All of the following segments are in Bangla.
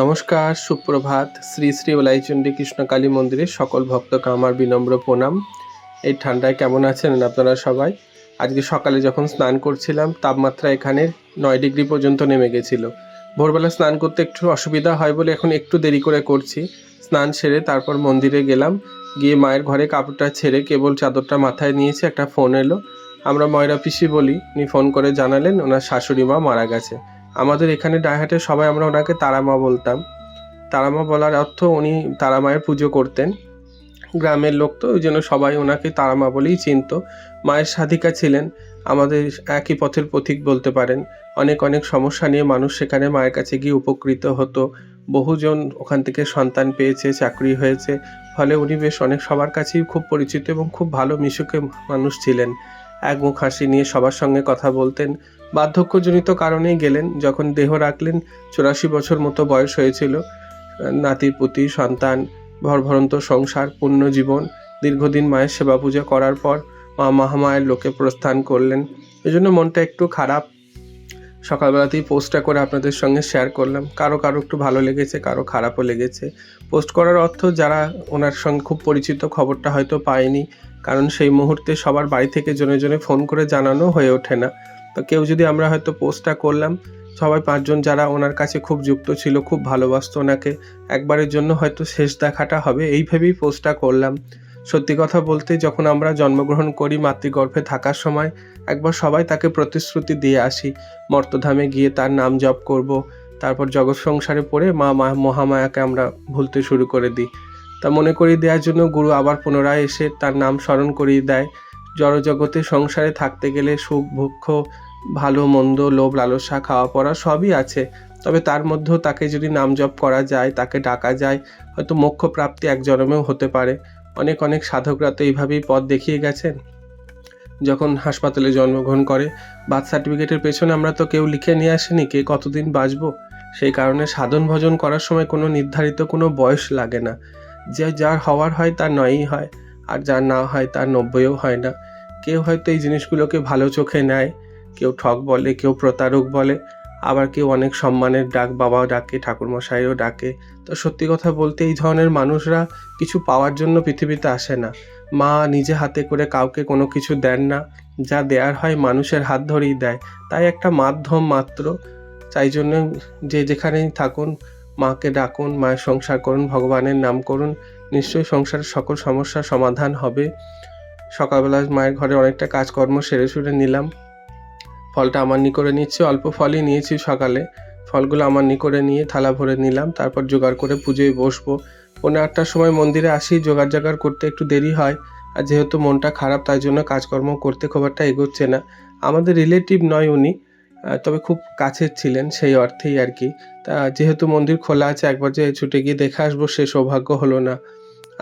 নমস্কার, সুপ্রভাত। শ্রী শ্রী ওলাইচণ্ডী কৃষ্ণকালী মন্দিরের সকল ভক্তকে আমার বিনম্র প্রণাম। এই ঠান্ডায় কেমন আছেন আপনারা সবাই? আজকে সকালে যখন স্নান করছিলাম, তাপমাত্রা এখানে নয় ডিগ্রি পর্যন্ত নেমে গেছিল। ভোরবেলা স্নান করতে একটু অসুবিধা হয় বলে এখন একটু দেরি করে করছি। স্নান সেরে তারপর মন্দিরে গেলাম। গিয়ে মায়ের ঘরে কাপড়টা ছেড়ে কেবল চাদরটা মাথায় নিয়েছে, একটা ফোন এলো। আমরা ময়রা পিসি বলি, উনি ফোন করে জানালেন, ওনার শাশুড়ি মা মারা গেছে। আমাদের এখানে ডায়হাটে সবাই আমরা ওনাকে তারামা বলতাম। তারামা বলার অর্থ উনি তারামায়ের পুজো করতেন। গ্রামের লোক তো, ওই জন্য সবাই ওনাকে তারামা বলেই চিনত। মায়ের সাধিকা ছিলেন, আমাদের একই পথের পথিক বলতে পারেন। অনেক অনেক সমস্যা নিয়ে মানুষ সেখানে মায়ের কাছে গিয়ে উপকৃত হতো। বহুজন ওখান থেকে সন্তান পেয়েছে, চাকরি হয়েছে। ফলে উনি বেশ অনেক সবার কাছেই খুব পরিচিত এবং খুব ভালো মিশুকে মানুষ ছিলেন। এক মুখ হাসি নিয়ে সবার সঙ্গে কথা বলতেন। বার্ধক্যজনিত কারণেই গেলেন, যখন দেহ রাখলেন চুরাশি বছর মতো বয়স হয়েছিল নাতি পুতি, সন্তান, ভরভরন্ত সংসার পূর্ণ জীবন দীর্ঘদিন মায়ের সেবা পূজা করার পর মা মহামায়ের লোকে প্রস্থান করলেন। এই জন্য মনটা একটু খারাপ। সকালবেলাতেই পোস্টটা করে আপনাদের সঙ্গে শেয়ার করলাম। কারও কারও একটু ভালো লেগেছে, কারও খারাপও লেগেছে। পোস্ট করার অর্থ যারা ওনার সঙ্গে খুব পরিচিত খবরটা হয়তো পায়নি, কারণ সেই মুহূর্তে সবার বাড়ি থেকে জনে জনে ফোন করে জানানো হয়ে ওঠে না। তো কেউ যদি আমরা হয়তো পোস্টটা করলাম, সবাই পাঁচজন যারা ওনার কাছে খুব যুক্ত ছিল, খুব ভালোবাসতো ওনাকে, একবারের জন্য হয়তো শেষ দেখাটা হবে, এই ভেবেই পোস্টটা করলাম। সত্যি কথা বলতে যখন আমরা জন্মগ্রহণ করি মাতৃগর্ভে থাকার সময়, একবার সবাই তাকে প্রতিশ্রুতি দিয়ে আসি, মর্তধামে গিয়ে তার নাম জপ করব, তারপর জগৎ সংসারে পড়ে মা মা মহামায়াকে আমরা ভুলতে শুরু করে দিই। তা মনে করিয়ে দেওয়ার জন্য গুরু আবার পুনরায় এসে তার নাম স্মরণ করিয়ে দেয়। জড়জগতে সংসারে থাকতে গেলে সুখ ভুক্ষ ভালো, মন্দ, লোভ, লালসা, খাওয়া পড়া সবই আছে। তবে তার মধ্যেও তাকে যদি নাম জপ করা যায়, তাকে ডাকা যায়, হয়তো মোক্ষ প্রাপ্তি এক জন্মেও হতে পারে। অনেক অনেক সাধকরা তো এইভাবেই পথ দেখিয়ে গেছেন। যখন হাসপাতালে জন্মগ্রহণ করে, বার্থ সার্টিফিকেটের পেছনে আমরা তো কেউ লিখে নিয়ে আসিনি কে কতদিন বাঁচবো। সেই কারণে সাধন ভজন করার সময় কোনো নির্ধারিত কোনো বয়স লাগে না। যে যার হওয়ার হয়, তার নয়ই হয়। আর যার না হয় তার নব্বইও হয় না। কেউ হয়তো এই জিনিসগুলোকে ভালো চোখে নেয়, কেউ ঠক বলে, কেউ প্রতারক বলে, আবার কেউ অনেক সম্মানের ডাক বাবাও ডাকে, ঠাকুরমশাইও ডাকে। তো সত্যি কথা বলতে এই ধরনের মানুষরা কিছু পাওয়ার জন্য পৃথিবীতে আসে না। মা নিজে হাতে করে কাউকে কোনো কিছু দেন না। যা দেয়ার হয় মানুষের হাত ধরেই দেয়। তাই একটা মাধ্যম মাত্র। তাই জন্য যে যেখানেই থাকুন, মাকে ডাকুন, মায়ের সংসার করুন, ভগবানের নাম করুন নিশ্চয়ই সংসারের সকল সমস্যার সমাধান হবে। সকালবেলা মায়ের ঘরে অনেকটা কাজকর্ম সেরে সুরে নিলাম। ফলটা আমার নি করে নিচ্ছি, অল্প ফলই নিয়েছি সকালে। ফলগুলো আমার নি করে নিয়ে থালা ভরে নিলাম, তারপর জোগাড় করে পুজোয় বসবো। পনেরো আটটার সময় মন্দিরে আসি, জোগাড় জাগাড় করতে একটু দেরি হয়। আর যেহেতু মনটা খারাপ, তাই জন্য কাজকর্ম করতে খুব একটা এগোচ্ছে না। আমাদের রিলেটিভ নয় উনি তবে খুব কাছের ছিলেন সেই অর্থেই আর কি। তা যেহেতু মন্দির খোলা আছে, একবার যে ছুটে গিয়ে দেখে আসব, সে সৌভাগ্য হলো না।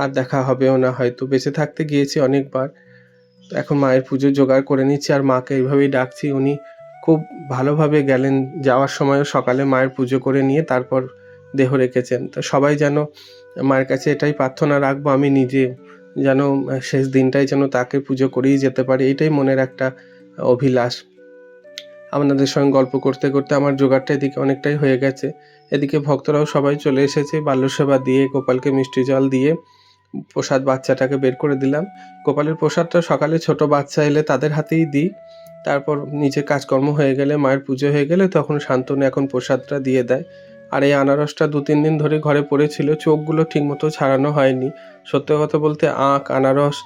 আর দেখা হবেও না, হয়তো। বেঁচে থাকতে গিয়েছি অনেকবার। তো এখন মায়ের পুজো জোগাড় করে নিচ্ছি আর মাকে এইভাবেই ডাকছি। উনি খুব ভালোভাবে গেলেন যাওয়ার সময়ও সকালে মায়ের পুজো করে নিয়ে তারপর দেহ রেখেছেন। তো সবাই যেন মায়ের কাছে এটাই প্রার্থনা রাখব, আমি নিজে যেন শেষ দিনটাই যেন তাকে পুজো করেই যেতে পারি, এটাই মনের একটা অভিলাষ। আপনাদের সঙ্গে গল্প করতে করতে আমার জোগাড়টা এদিকে অনেকটাই হয়ে গেছে। এদিকে ভক্তরাও সবাই চলে এসেছে, বাল্যসেবা দিয়ে, গোপালকে মিষ্টি জল দিয়ে। প্রসাদ বাচ্চাটাকে বের করে দিলাম। গোপালের প্রসাদটা সকালে ছোট বাচ্চা এলে তাদের হাতেই দিই। তারপর নিজের কাজকর্ম হয়ে গেলে, মায়ের পুজো হয়ে গেলে তখন শান্তনু এখন প্রসাদটা দিয়ে দেয়। আর এই আনারসটা দু তিন দিন ধরে ঘরে পড়েছিল, চোখগুলো ঠিকমতো ছাড়ানো হয়নি। সত্য কথা বলতে আখ, আনারস,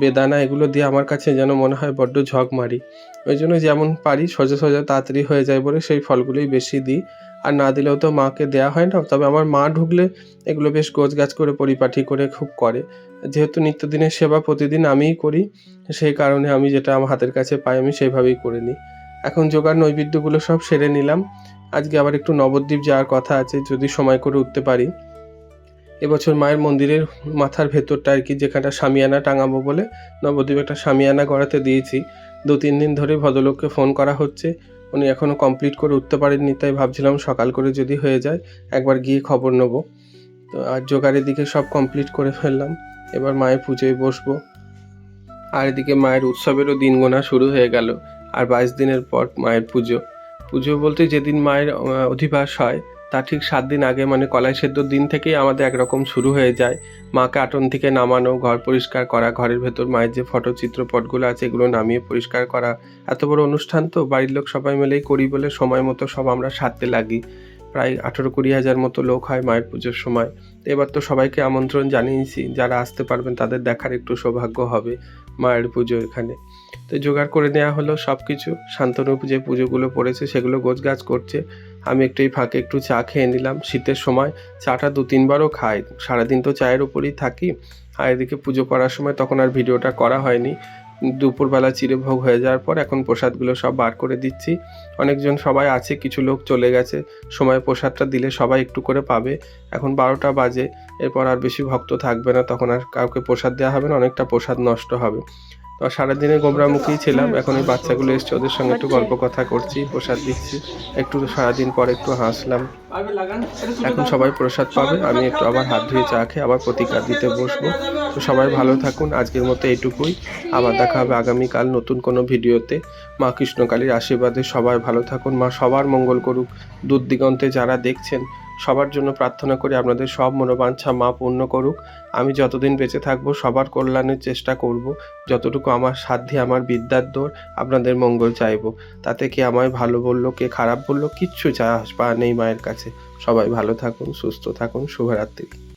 বেদানা এগুলো দিয়ে আমার কাছে যেন মনে হয় বড্ড ঝক মারি ওই জন্য যেমন পারি সোজা সোজা তাড়াতাড়ি হয়ে যায় বলে সেই ফলগুলোই বেশি দিই। আর না দিলেও তো মাকে দেওয়া হয় না। তবে আমার মা ঢুকলে এগুলো বেশ গোছগাছ করে পরিপাটি করে খুব করে। যেহেতু নিত্যদিনের সেবা প্রতিদিন আমিই করি, সেই কারণে আমি যেটা আমার হাতের কাছে পাই আমি সেইভাবেই করে নিই। এখন জোগাড় নৈবেদ্যগুলো সব সেরে নিলাম। আজকে আবার একটু নবদ্বীপ যাওয়ার কথা আছে, যদি সময় করে উঠতে পারি। এবছর মায়ের মন্দিরের মাথার ভেতরটা আর কি, যেখানটা সামিয়ানা টাঙাবো বলে, নবদ্বীপ একটা সামিয়ানা গড়াতে দিয়েছি। দু তিন দিন ধরে ভদ্রলোককে ফোন করা হচ্ছে। উনি এখনও কমপ্লিট করে উঠতে পারেননি, তাই ভাবছিলাম সকাল করে যদি হয়ে যায় একবার গিয়ে খবর নেব। তো আর জোগাড়ের দিকে সব কমপ্লিট করে ফেললাম, এবার মায়ের পুজোয় বসবো। আর এদিকে মায়ের উৎসবেরও দিন গোনা শুরু হয়ে গেল, আর বাইশ দিনের পর মায়ের পুজো। পুজো বলতে যেদিন মায়ের অধিবাস হয় তা ঠিক সাত দিন আগে মানে কলাই সেদ্ধর দিন থেকেই আমাদের একরকম শুরু হয়ে যায়। মাকে আটন থেকে নামানো, ঘর পরিষ্কার করা, ঘরের ভেতর মায়ের যে ফটো চিত্রপটগুলো আছে এগুলো নামিয়ে পরিষ্কার করা। এত বড় অনুষ্ঠান তো, বাড়ির লোক সবাই মিলেই করি বলে সময় মতো সব আমরা সারতে লাগি। প্রায় আঠেরো কুড়ি হাজার মতো লোক হয় মায়ের পুজোর সময়। এবার তো সবাইকে আমন্ত্রণ জানিয়েছি, যারা আসতে পারবেন তাদের দেখার একটু সৌভাগ্য হবে মায়ের পুজো এখানে। তো জোগাড় করে নেওয়া হলো সব কিছু শান্তনু যে পুজোগুলো পড়েছে সেগুলো গোছগাছ করছে। আমি একটু এই ফাঁকে একটু চা খেয়ে নিলাম। শীতের সময় চাটা দু তিনবারও খাই। সারাদিন তো চায়ের উপরেই থাকি। আর এদিকে পুজো করার সময় তখন আর ভিডিওটা করা হয়নি। দুপুরবেলা চিড়েভোগ হয়ে যাওয়ার পর এখন প্রসাদগুলো সব বার করে দিচ্ছি। অনেকজন সবাই আছে, কিছু লোক চলে গেছে। সময় প্রসাদটা দিলে সবাই একটু করে পাবে। এখন বারোটা বাজে। এরপর আর বেশি ভক্ত থাকবে না। তখন আর কাউকে প্রসাদ দেওয়া হবে না। অনেকটা প্রসাদ নষ্ট হবে। তো সারাদিনে গোমরামুখী ছিলাম এখন এই বাচ্চাগুলো এসছে ওদের সঙ্গে একটু গল্প কথা করছি প্রসাদ দিচ্ছি একটু সারাদিন পর একটু হাসলাম। এখন সবাই প্রসাদ পাবে আমি একটু আবার হাত ধুয়ে চা খেয়ে আবার প্রতিকার দিতে বসবো। তো সবাই ভালো থাকুন আজকের মতো এইটুকুই। আবার দেখা হবে আগামীকাল নতুন কোনো ভিডিওতে। মা কৃষ্ণকালীর আশীর্বাদে সবাই ভালো থাকুন মা সবার মঙ্গল করুক। দূর দিগন্তে যারা দেখছেন সবার জন্য প্রার্থনা করি আপনাদের সব মনোবাঞ্ছা মা পূর্ণ করুক। আমি যতদিন বেঁচে থাকব, সবার কল্যাণের চেষ্টা করব। যতটুকু আমার সাধ্যে, আমার বিদ্যার দোর, আপনাদের মঙ্গল চাইব। তাতে কে আমায় ভালো বলল, কে খারাপ বলল, কিচ্ছু চাওয়া নেই মায়ের কাছে। সবাই ভালো থাকুন, সুস্থ থাকুন, শুভরাত্রি।